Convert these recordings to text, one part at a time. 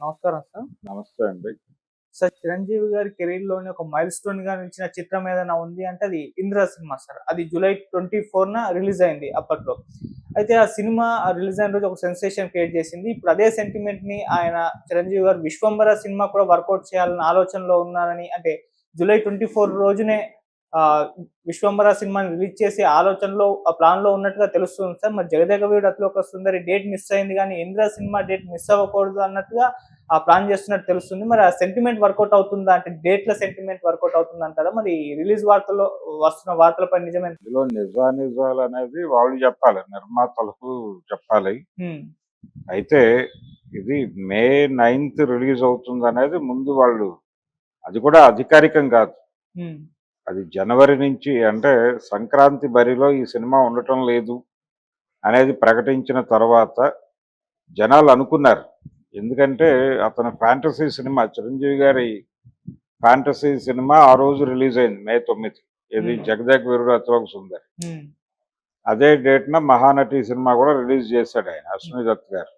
నమస్కారం సార్. నమస్తే అండి. సార్ చిరంజీవి గారి కెరీర్లోని ఒక మైల్ స్టోన్గా నిలిచిన చిత్రం ఏదైనా ఉంది అంటే అది ఇంద్ర సినిమా సార్. అది జూలై ట్వంటీ ఫోర్ న రిలీజ్ అయింది అప్పట్లో. అయితే ఆ సినిమా రిలీజ్ అయిన రోజు ఒక సెన్సేషన్ క్రియేట్ చేసింది. ఇప్పుడు అదే సెంటిమెంట్ని ఆయన చిరంజీవి గారు విశ్వంబర సినిమా కూడా వర్కౌట్ చేయాలన్న ఆలోచనలో ఉన్నారని అంటే జూలై ట్వంటీ ఫోర్ రోజునే విశ్వంబర సినిమాని రిలీజ్ చేసే ఆలోచనలో ఆ ప్లాన్లో ఉన్నట్టుగా తెలుస్తుంది సార్. మరి జగదేక వీడు అతలో ఒక సుందరి డేట్ మిస్ అయింది కానీ ఇంద్ర సినిమా డేట్ మిస్ అవ్వకూడదు అన్నట్టుగా ఆ ప్లాన్ చేస్తున్నట్టు తెలుస్తుంది. మరి ఆ సెంటిమెంట్ వర్కౌట్ అవుతుందా అంటే డేట్ల సెంటిమెంట్ వర్కౌట్ అవుతుంది అంటారా? మరి రిలీజ్ వార్తల్లో వస్తున్న వార్తలపై నిజమే ఇందులో నిజానిజాలు అనేది వాళ్ళు చెప్పాలి నిర్మాతలకు చెప్పాలి. అయితే ఇది మే నైన్త్ రిలీజ్ అవుతుంది అనేది ముందు వాళ్ళు అది కూడా అధికారికం కాదు. అది జనవరి నుంచి అంటే సంక్రాంతి బరిలో ఈ సినిమా ఉండటం లేదు అనేది ప్రకటించిన తర్వాత జనాలు అనుకున్నారు ఎందుకంటే అతని ఫ్యాంటసీ సినిమా చిరంజీవి గారి ఫ్యాంటసీ సినిమా ఆ రోజు రిలీజ్ అయింది మే తొమ్మిది ఇది. జగదేక్ వీరుడు అతిలోక సుందర్. అదే డేట్న మహానటి సినిమా కూడా రిలీజ్ చేశాడు ఆయన అశ్విని దత్ గారు.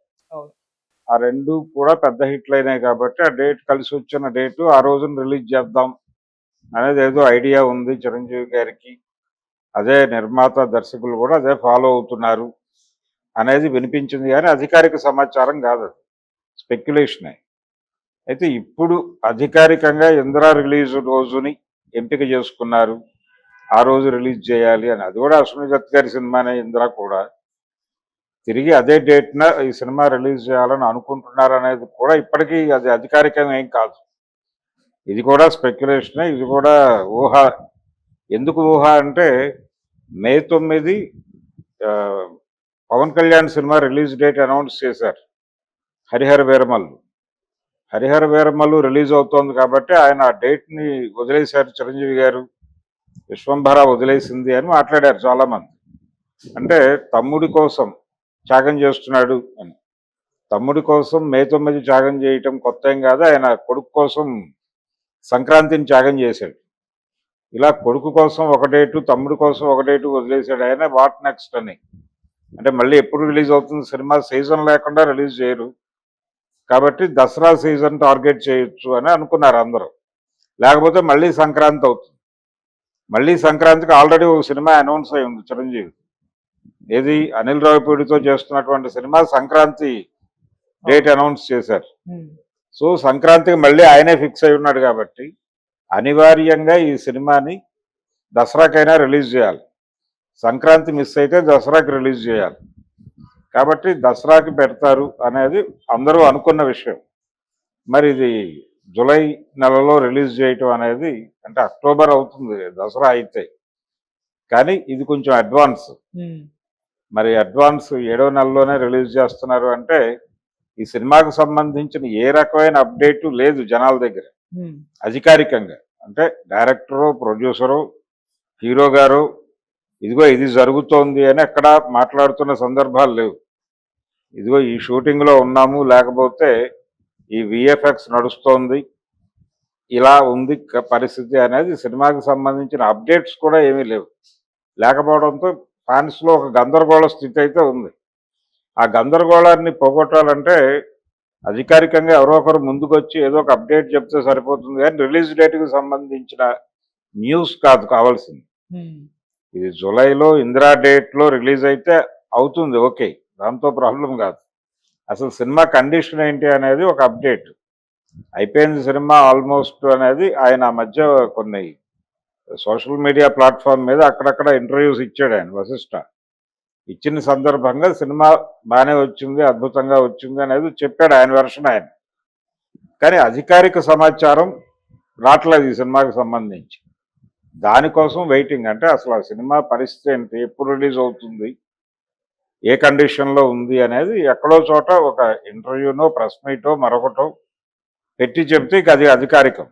ఆ రెండు కూడా పెద్ద హిట్లు అయినాయి కాబట్టి ఆ డేట్ కలిసి వచ్చిన డేటు ఆ రోజున రిలీజ్ చేద్దాం అనేది ఏదో ఐడియా ఉంది చిరంజీవి గారికి. అదే నిర్మాత దర్శకులు కూడా అదే ఫాలో అవుతున్నారు అనేది వినిపించింది కానీ అధికారిక సమాచారం కాదు అది. స్పెక్యులేషనే అయితే ఇప్పుడు అధికారికంగా ఇందిరా రిలీజ్ రోజుని ఎంపిక చేసుకున్నారు. ఆ రోజు రిలీజ్ చేయాలి అని. అది కూడా అశ్వనిదత్ గారి సినిమానే ఇందిరా కూడా. తిరిగి అదే డేట్న ఈ సినిమా రిలీజ్ చేయాలని అనుకుంటున్నారు అనేది కూడా ఇప్పటికీ అది అధికారికంగా ఏం కాదు. ఇది కూడా స్పెక్యులేషనే ఇది కూడా ఊహ. ఎందుకు ఊహ అంటే మే తొమ్మిది Pawan Kalyan cinema release date announce చేశారు హరిహర వీరమల్లు. హరిహర వీరమల్లు రిలీజ్ అవుతోంది కాబట్టి ఆయన ఆ డేట్ని వదిలేశారు చిరంజీవి గారు. విశ్వంభర వదిలేసింది అని మాట్లాడారు చాలామంది. అంటే తమ్ముడి కోసం త్యాగం చేస్తున్నాడు అని. తమ్ముడి కోసం మే తొమ్మిది త్యాగం చేయటం కొత్త ఏం కాదు ఆయన కొడుకు కోసం సంక్రాంతిని త్యాగం చేశాడు. ఇలా కొడుకు కోసం ఒక డేటు తమ్ముడి కోసం ఒక డేటు వదిలేశాడు. ఆయన వాట్ నెక్స్ట్ అని. అంటే మళ్ళీ ఎప్పుడు రిలీజ్ అవుతుంది? సినిమా సీజన్ లేకుండా రిలీజ్ చేయరు. కాబట్టి దసరా సీజన్ టార్గెట్ చేయొచ్చు అని అనుకున్నారు అందరూ. లేకపోతే మళ్ళీ సంక్రాంతి అవుతుంది. మళ్ళీ సంక్రాంతికి ఆల్రెడీ ఒక సినిమా అనౌన్స్ అయి ఉంది చిరంజీవి. ఏది? అనిల్ రావిపూడితో చేస్తున్నటువంటి సినిమా సంక్రాంతి డేట్ అనౌన్స్ చేశారు. సో సంక్రాంతికి మళ్ళీ ఆయనే ఫిక్స్ అయి ఉన్నాడు కాబట్టి అనివార్యంగా ఈ సినిమాని దసరాకైనా రిలీజ్ చేయాలి. సంక్రాంతి మిస్ అయితే దసరాకి రిలీజ్ చేయాలి. కాబట్టి దసరాకి పెడతారు అనేది అందరూ అనుకున్న విషయం. మరి ఇది జూలై నెలలో రిలీజ్ చేయటం అనేది అంటే అక్టోబర్ అవుతుంది దసరా అయితే. కానీ ఇది కొంచెం అడ్వాన్స్. మరి అడ్వాన్స్ ఏడవ నెలలోనే రిలీజ్ చేస్తున్నారు అంటే ఈ సినిమాకు సంబంధించిన ఏ రకమైన అప్డేటు లేదు జనాల దగ్గర. అధికారికంగా. అంటే డైరెక్టరు ప్రొడ్యూసరు హీరో గారు ఇదిగో ఇది జరుగుతోంది అని ఎక్కడ మాట్లాడుతున్న సందర్భాలు లేవు. ఇదిగో ఈ షూటింగ్లో ఉన్నాము లేకపోతే ఈ విఎఫ్ఎక్స్ నడుస్తోంది ఇలా ఉంది పరిస్థితి అనేది సినిమాకి సంబంధించిన అప్డేట్స్ కూడా ఏమీ లేవు. లేకపోవడంతో ఫ్యాన్స్లో ఒక గందరగోళ స్థితి అయితే ఉంది. ఆ గందరగోళాన్ని పోగొట్టాలంటే అధికారికంగా ఎవరో ఒకరు ముందుకొచ్చి ఏదో ఒక అప్డేట్ చెప్తే సరిపోతుంది కానీ రిలీజ్ డేట్కి సంబంధించిన న్యూస్ కాదు కావాల్సింది. ఇది జూలైలో ఇందిరా డేట్లో రిలీజ్ అయితే అవుతుంది ఓకే. దాంతో ప్రాబ్లం కాదు. అసలు సినిమా కండిషన్ ఏంటి అనేది ఒక అప్డేట్. అయిపోయింది సినిమా ఆల్మోస్ట్ అనేది ఆయన మధ్య కొన్ని సోషల్ మీడియా ప్లాట్ఫామ్ మీద అక్కడక్కడ ఇంటర్వ్యూస్ ఇచ్చాడు ఆయన వశిష్ట. ఇచ్చిన సందర్భంగా సినిమా బాగానే వచ్చింది అద్భుతంగా వచ్చింది అనేది చెప్పాడు ఆయన వెర్షన్ ఆయన. కానీ అధికారిక సమాచారం రావట్లేదు ఈ సినిమాకి సంబంధించి. దానికోసం వెయిటింగ్ అంటే అసలు ఆ సినిమా పరిస్థితి ఏంటి? ఎప్పుడు రిలీజ్ అవుతుంది? ఏ కండిషన్లో ఉంది అనేది ఎక్కడో చోట ఒక ఇంటర్వ్యూనో ప్రెస్ మీటో మరొకటో పెట్టి చెప్తే ఇక అది అధికారికం.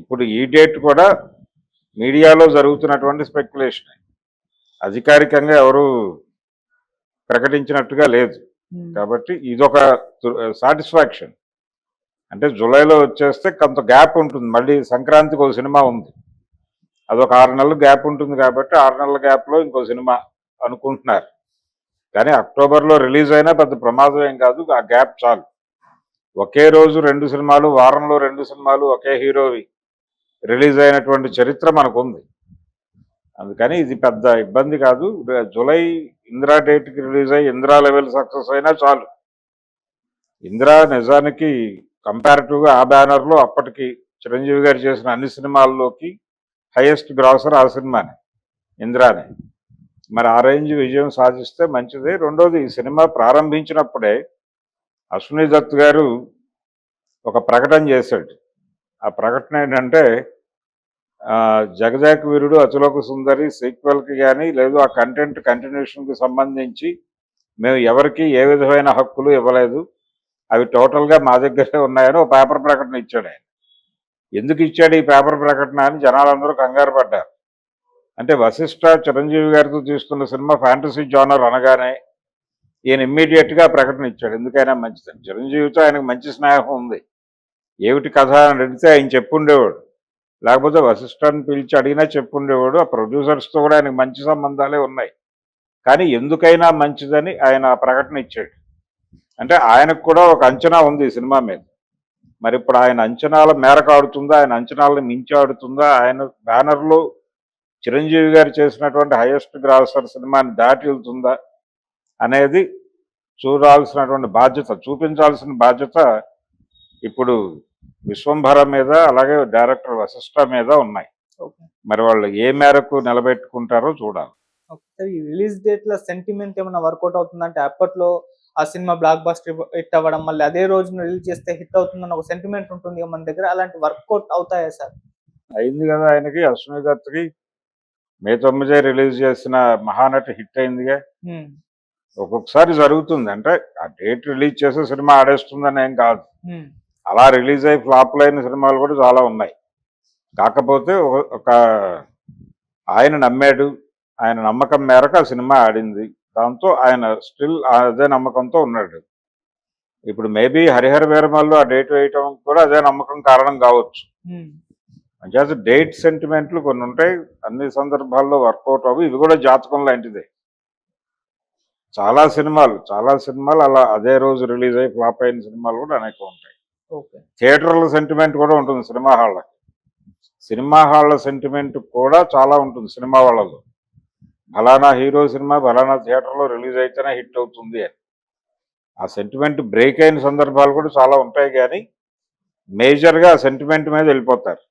ఇప్పుడు ఈ డేట్ కూడా మీడియాలో జరుగుతున్నటువంటి స్పెక్యులేషన్. అధికారికంగా ఎవరు ప్రకటించినట్టుగా లేదు. కాబట్టి ఇదొక సాటిస్ఫాక్షన్. అంటే జూలైలో వచ్చేస్తే కొంత గ్యాప్ ఉంటుంది. మళ్ళీ సంక్రాంతికి ఒక సినిమా ఉంది. అదొక ఆరు నెలలు గ్యాప్ ఉంటుంది కాబట్టి ఆరు నెలల గ్యాప్లో ఇంకో సినిమా అనుకుంటున్నారు. కానీ అక్టోబర్లో రిలీజ్ అయినా పెద్ద ప్రమాదం ఏం కాదు. ఆ గ్యాప్ చాలు. ఒకే రోజు రెండు సినిమాలు వారంలో రెండు సినిమాలు ఒకే హీరోవి రిలీజ్ అయినటువంటి చరిత్ర మనకు ఉంది అందుకని ఇది పెద్ద ఇబ్బంది కాదు. జూలై ఇందిరా డేట్కి రిలీజ్ అయ్యి ఇందిరా లెవెల్ సక్సెస్ అయినా చాలు. ఇందిరా నిజానికి కంపారిటివ్గా ఆ బ్యానర్లో అప్పటికి చిరంజీవి గారు చేసిన అన్ని సినిమాల్లోకి హైయెస్ట్ గ్రాసర్ ఆ సినిమానే ఇందిరానే. మరి ఆ రేంజ్ విజయం సాధిస్తే మంచిది. రెండోది ఈ సినిమా ప్రారంభించినప్పుడే అశ్విని దత్ గారు ఒక ప్రకటన చేశాడు. ఆ ప్రకటన ఏంటంటే జగజాక వీరుడు అతులోక సుందరి సీక్వెల్కి కానీ లేదు ఆ కంటెంట్ కంటిన్యూషన్కి సంబంధించి మేము ఎవరికి ఏ విధమైన హక్కులు ఇవ్వలేదు. అవి టోటల్గా మా దగ్గరే ఉన్నాయని ఒక పేపర్ ప్రకటన ఇచ్చాడు ఆయన. ఎందుకు ఇచ్చాడు ఈ పేపర్ ప్రకటన అని జనాలందరూ కంగారు పడ్డారు. అంటే వశిష్ఠ చిరంజీవి గారితో తీసుకున్న సినిమా ఫ్యాంటసీ జానర్ అనగానే ఈయన ఇమ్మీడియట్గా ప్రకటన ఇచ్చాడు. ఎందుకైనా మంచిదని చిరంజీవితో ఆయనకు మంచి స్నేహం ఉంది. ఏమిటి కథ అని అడిగితే ఆయన చెప్పుండేవాడు. లేకపోతే అసిస్టెంట్ పిలిచి అడిగినా చెప్పుండేవాడు ఆ ప్రొడ్యూసర్స్తో కూడా ఆయనకు మంచి సంబంధాలే ఉన్నాయి. కానీ ఎందుకైనా మంచిదని ఆయన ప్రకటన ఇచ్చాడు. అంటే ఆయనకు కూడా ఒక అంచనా ఉంది ఈ సినిమా మీద. మరి ఇప్పుడు ఆయన అంచనాల మేరకు ఆడుతుందా ఆయన అంచనాలను మించి ఆడుతుందా ఆయన బ్యానర్లో చిరంజీవి గారు చేసినటువంటి హైయెస్ట్ గ్రాసర్ సినిమాని దాటి వెళ్తుందా అనేది చూడాల్సినటువంటి బాధ్యత చూపించాల్సిన బాధ్యత ఇప్పుడు విశ్వంభర మీద అలాగే డైరెక్టర్ వశిష్ఠ మీద ఉన్నాయి. మరి వాళ్ళు ఏ మేరకు నిలబెట్టుకుంటారో చూడాలి. రిలీజ్ డేట్లో సెంటిమెంట్ ఏమైనా వర్కౌట్ అవుతుందంటే అప్పట్లో ఆ సినిమా బ్లాక్ బస్టర్ హిట్ అవ్వడం మళ్ళీ అదే రోజున రిలీజ్ చేస్తే హిట్ అవుతుందని ఒక సెంటిమెంట్ ఉంటుంది మన దగ్గర అలాంటి వర్కౌట్ అవుతాయా సార్? అయింది కదా ఆయనకి అశ్విని దత్కి మే తొమ్మిదే రిలీజ్ చేసిన మహానటి హిట్ అయిందిగా. ఒక్కొక్కసారి జరుగుతుంది. అంటే ఆ డేట్ రిలీజ్ చేసే సినిమా ఆడేస్తుందని ఏం కాదు. అలా రిలీజ్ అయ్యి ఫ్లాప్లు అయిన సినిమాలు కూడా చాలా ఉన్నాయి. కాకపోతే ఒక- ఆయన నమ్మాడు ఆయన నమ్మకం మేరకు ఆ సినిమా ఆడింది. దాంతో ఆయన స్టిల్ అదే నమ్మకంతో ఉన్నాడు. ఇప్పుడు మేబీ హరిహర వీరమల్లో ఆ డేట్ వేయటం కూడా అదే నమ్మకం కారణం కావచ్చు. అంచేత డేట్ సెంటిమెంట్లు కొన్ని ఉంటాయి అన్ని సందర్భాల్లో వర్కౌట్ అవ్వి ఇవి కూడా జాతకం లాంటిదే. చాలా సినిమాలు చాలా సినిమాలు అలా అదే రోజు రిలీజ్ అయ్యి ఫ్లాప్ అయిన సినిమాలు కూడా అనేక ఉంటాయి. థియేటర్ల సెంటిమెంట్ కూడా ఉంటుంది సినిమా హాళ్ళకి. సినిమా హాళ్ళ సెంటిమెంట్ కూడా చాలా ఉంటుంది సినిమా వాళ్ళలో ఫలానా హీరో సినిమా ఫలానా థియేటర్లో రిలీజ్ అయితేనే హిట్ అవుతుంది అని. ఆ సెంటిమెంట్ బ్రేక్ అయిన సందర్భాలు కూడా చాలా ఉంటాయి కానీ మేజర్గా ఆ సెంటిమెంట్ మీద వెళ్ళిపోతారు.